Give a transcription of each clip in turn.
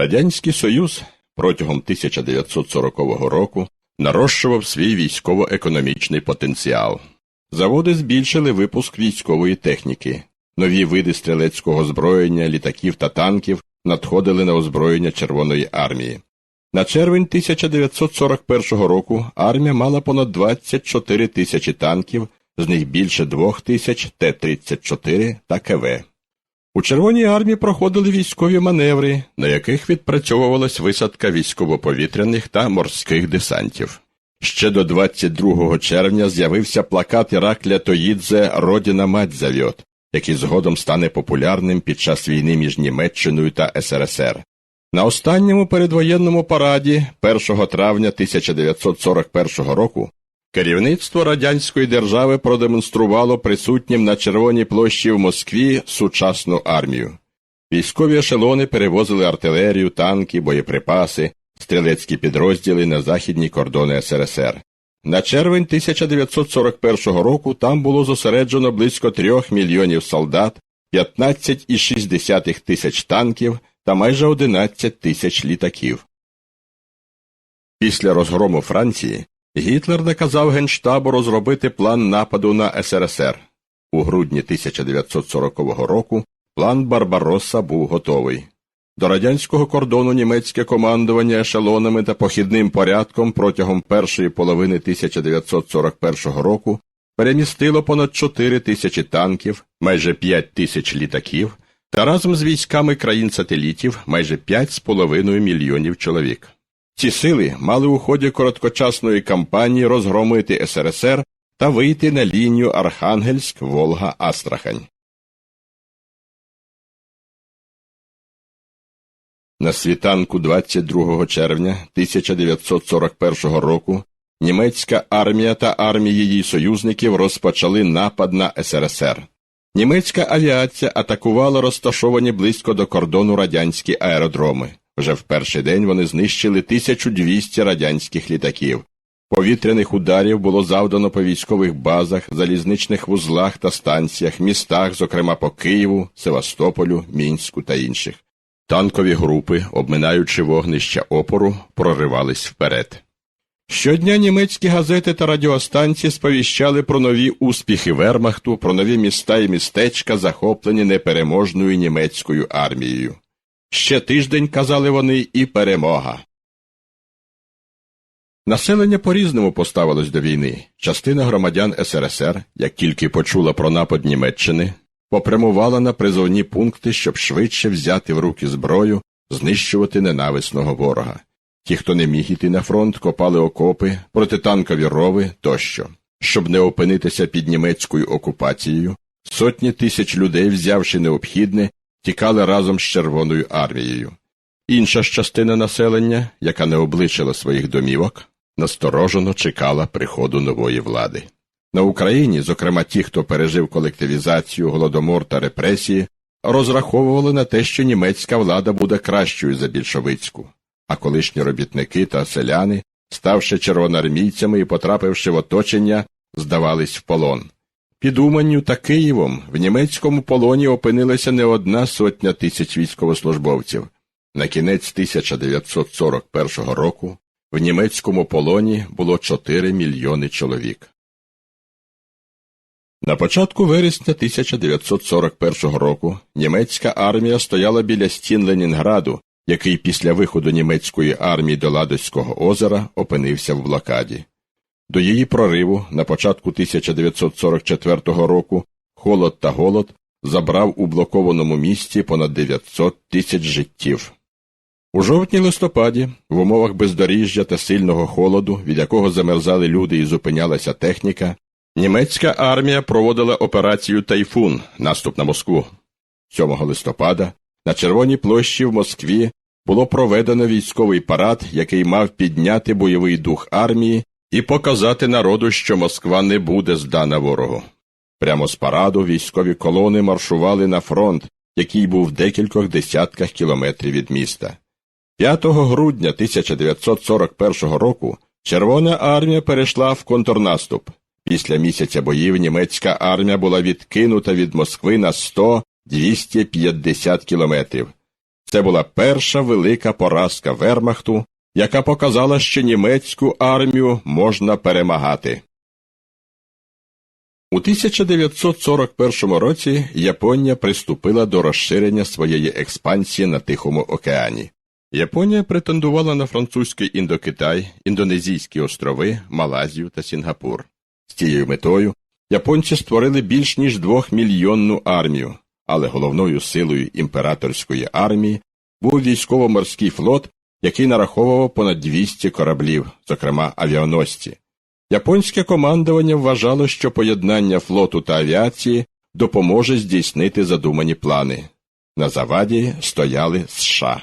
Радянський Союз протягом 1940 року нарощував свій військово-економічний потенціал. Заводи збільшили випуск військової техніки. Нові види стрілецького озброєння, літаків та танків надходили на озброєння Червоної армії. На червень 1941 року армія мала понад 24 тисячі танків, з них більше 2 тисяч Т-34 та КВ. У Червоній армії проходили військові маневри, на яких відпрацьовувалась висадка військово-повітряних та морських десантів. Ще до 22 червня з'явився плакат Іракля Тоїдзе Родіна мать завьот, який згодом стане популярним під час війни між Німеччиною та СРСР. На останньому передвоєнному параді 1 травня 1941 року керівництво радянської держави продемонструвало присутнім на Червоній площі в Москві сучасну армію. Військові ешелони перевозили артилерію, танки, боєприпаси, стрілецькі підрозділи на західні кордони СРСР. На червень 1941 року там було зосереджено близько трьох мільйонів солдат, 15,6 тисяч танків та майже 11 тисяч літаків. Після розгрому Франції Гітлер наказав Генштабу розробити план нападу на СРСР. У грудні 1940 року план Барбаросса був готовий. До радянського кордону німецьке командування ешелонами та похідним порядком протягом першої половини 1941 року перемістило понад 4 тисячі танків, майже 5 тисяч літаків та разом з військами країн-сателітів майже 5,5 мільйонів чоловік. Ці сили мали у ході короткочасної кампанії розгромити СРСР та вийти на лінію Архангельськ Волга Астрахань. На світанку 22 червня 1941 року німецька армія та армії її союзників розпочали напад на СРСР. Німецька авіація атакувала розташовані близько до кордону радянські аеродроми. Вже в перший день вони знищили 1200 радянських літаків. Повітряних ударів було завдано по військових базах, залізничних вузлах та станціях, містах, зокрема по Києву, Севастополю, Мінську та інших. Танкові групи, обминаючи вогнища опору, проривались вперед. Щодня німецькі газети та радіостанції сповіщали про нові успіхи Вермахту, про нові міста і містечка, захоплені непереможною німецькою армією. Ще тиждень, казали вони, і перемога. Населення по-різному поставилось до війни. Частина громадян СРСР, як тільки почула про напад Німеччини, попрямувала на призовні пункти, щоб швидше взяти в руки зброю, знищувати ненависного ворога. Ті, хто не міг іти на фронт, копали окопи, протитанкові рови тощо. Щоб не опинитися під німецькою окупацією, сотні тисяч людей, взявши необхідне, тікали разом з Червоною армією. Інша ж частина населення, яка не обличила своїх домівок, насторожено чекала приходу нової влади. На Україні, зокрема ті, хто пережив колективізацію, голодомор та репресії, розраховували на те, що німецька влада буде кращою за більшовицьку, а колишні робітники та селяни, ставши червоноармійцями і потрапивши в оточення, здавались в полон. Під Уманню та Києвом в німецькому полоні опинилася не одна сотня тисяч військовослужбовців. На кінець 1941 року в німецькому полоні було 4 мільйони чоловік. На початку вересня 1941 року німецька армія стояла біля стін Ленінграду, який після виходу німецької армії до Ладоського озера опинився в блокаді. До її прориву на початку 1944 року холод та голод забрав у блокованому місті понад 900 тисяч життів. У жовтні листопаді, в умовах бездоріжжя та сильного холоду, від якого замерзали люди і зупинялася техніка, німецька армія проводила операцію Тайфун наступ на Москву. 7 листопада на Червоній площі в Москві було проведено військовий парад, який мав підняти бойовий дух армії і показати народу, що Москва не буде здана ворогу. Прямо з параду військові колони маршували на фронт, який був в декількох десятках кілометрів від міста. 5 грудня 1941 року Червона армія перейшла в контрнаступ. Після місяця боїв німецька армія була відкинута від Москви на 100-250 кілометрів. Це була перша велика поразка Вермахту, яка показала, що німецьку армію можна перемагати. У 1941 році Японія приступила до розширення своєї експансії на Тихому океані. Японія претендувала на французький індокитай, індонезійські острови, Малазію та Сінгапур. З цією метою японці створили більш ніж двохмільйонну армію, але головною силою імператорської армії був військово-морський флот, який нараховував понад 200 кораблів, зокрема авіаносці. Японське командування вважало, що поєднання флоту та авіації допоможе здійснити задумані плани. На заваді стояли США.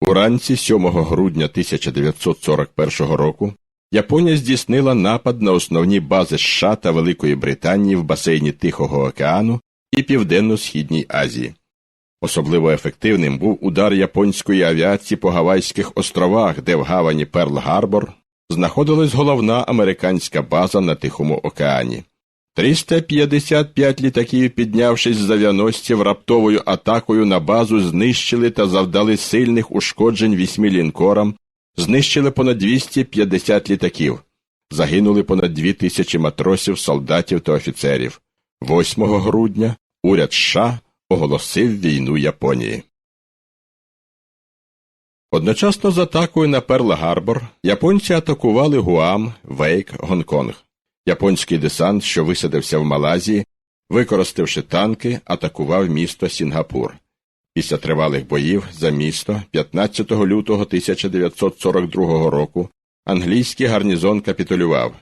Уранці 7 грудня 1941 року Японія здійснила напад на основні бази США та Великої Британії в басейні Тихого океану і Південно-Східній Азії. Особливо ефективним був удар японської авіації по Гавайських островах, де в гавані Перл-Гарбор знаходилась головна американська база на Тихому океані. 355 літаків, піднявшись з авіаносців раптовою атакою на базу, знищили та завдали сильних ушкоджень вісьми лінкорам, знищили понад 250 літаків, загинули понад 2 тисячі матросів, солдатів та офіцерів. 8 грудня уряд США оголосив війну Японії. Одночасно з атакою на Перл-Гарбор японці атакували Гуам, Вейк, Гонконг. Японський десант, що висадився в Малазії, використавши танки, атакував місто Сінгапур. Після тривалих боїв за місто 15 лютого 1942 року англійський гарнізон капітулював.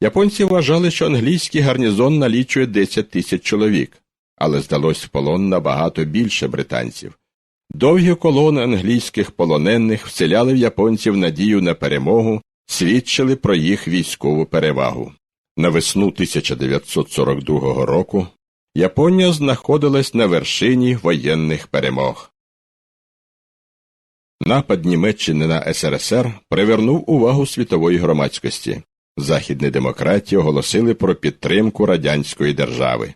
Японці вважали, що англійський гарнізон налічує 10 тисяч чоловік, але здалось в полон набагато більше британців. Довгі колони англійських полонених вселяли в японців надію на перемогу, свідчили про їх військову перевагу. На весну 1942 року Японія знаходилась на вершині воєнних перемог. Напад Німеччини на СРСР привернув увагу світової громадськості. Західні демократії оголосили про підтримку радянської держави.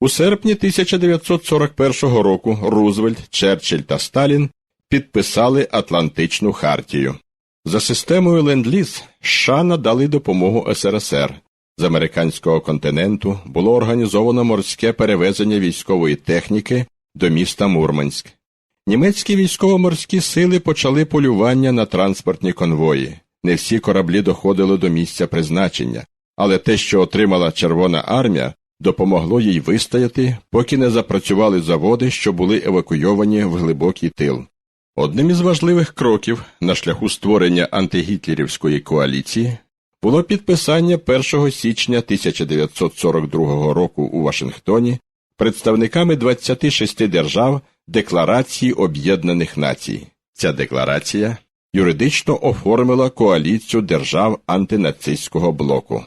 У серпні 1941 року Рузвельт, Черчилль та Сталін підписали Атлантичну хартію. За системою Ленд-Ліз США надали допомогу СРСР. З американського континенту було організовано морське перевезення військової техніки до міста Мурманськ. Німецькі військово-морські сили почали полювання на транспортні конвої. Не всі кораблі доходили до місця призначення, але те, що отримала Червона армія, допомогло їй вистояти, поки не запрацювали заводи, що були евакуйовані в глибокий тил. Одним із важливих кроків на шляху створення антигітлерівської коаліції було підписання 1 січня 1942 року у Вашингтоні представниками 26 держав Декларації Об'єднаних Націй. Ця декларація юридично оформила коаліцію держав антинацистського блоку.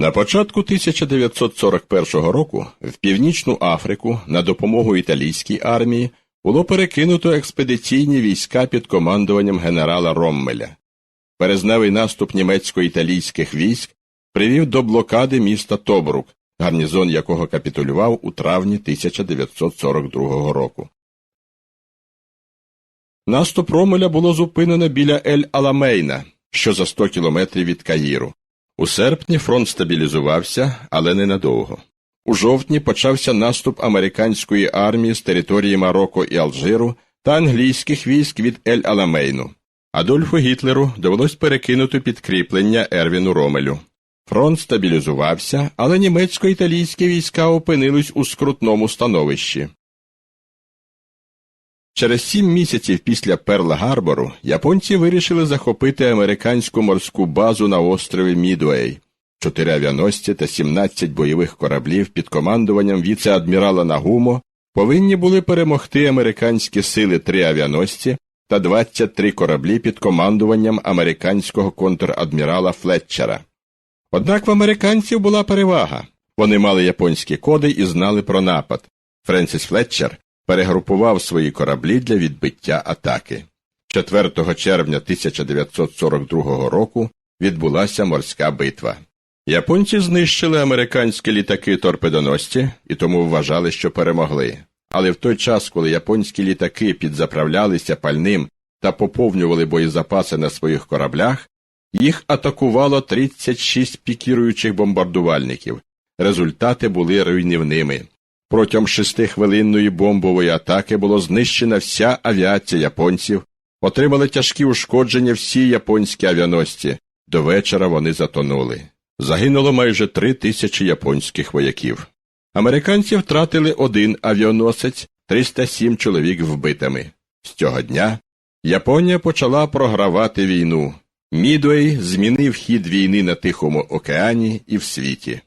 На початку 1941 року в Північну Африку на допомогу італійській армії було перекинуто експедиційні війська під командуванням генерала Роммеля. Березневий наступ німецько-італійських військ привів до блокади міста Тобрук, гарнізон якого капітулював у травні 1942 року. Наступ Ромеля було зупинено біля Ель Аламейна, що за 100 кілометрів від Каїру. У серпні фронт стабілізувався, але ненадовго. У жовтні почався наступ американської армії з території Марокко і Алжиру та англійських військ від Ель Аламейну. Адольфу Гітлеру довелось перекинути підкріплення Ервіну Ромелю. Фронт стабілізувався, але німецько-італійські війська опинились у скрутному становищі. Через сім місяців після Перл-Гарбору японці вирішили захопити американську морську базу на острові Мідуей. Чотири авіаносці та 17 бойових кораблів під командуванням віце-адмірала Нагумо повинні були перемогти американські сили три авіаносці та 23 кораблі під командуванням американського контрадмірала Флетчера. Однак в американців була перевага. Вони мали японські коди і знали про напад. Френсіс Флетчер перегрупував свої кораблі для відбиття атаки. 4 червня 1942 року відбулася морська битва. Японці знищили американські літаки торпедоносці і тому вважали, що перемогли. Але в той час, коли японські літаки підзаправлялися пальним та поповнювали боєзапаси на своїх кораблях, їх атакувало 36 пікіруючих бомбардувальників. Результати були руйнівними. Протягом шестихвилинної бомбової атаки було знищена вся авіація японців, отримали тяжкі ушкодження всі японські авіаносці. До вечора вони затонули. Загинуло майже три тисячі японських вояків. Американці втратили один авіаносець, 307 чоловік вбитими. З цього дня Японія почала програвати війну. Мідуей змінив хід війни на Тихому океані і в світі.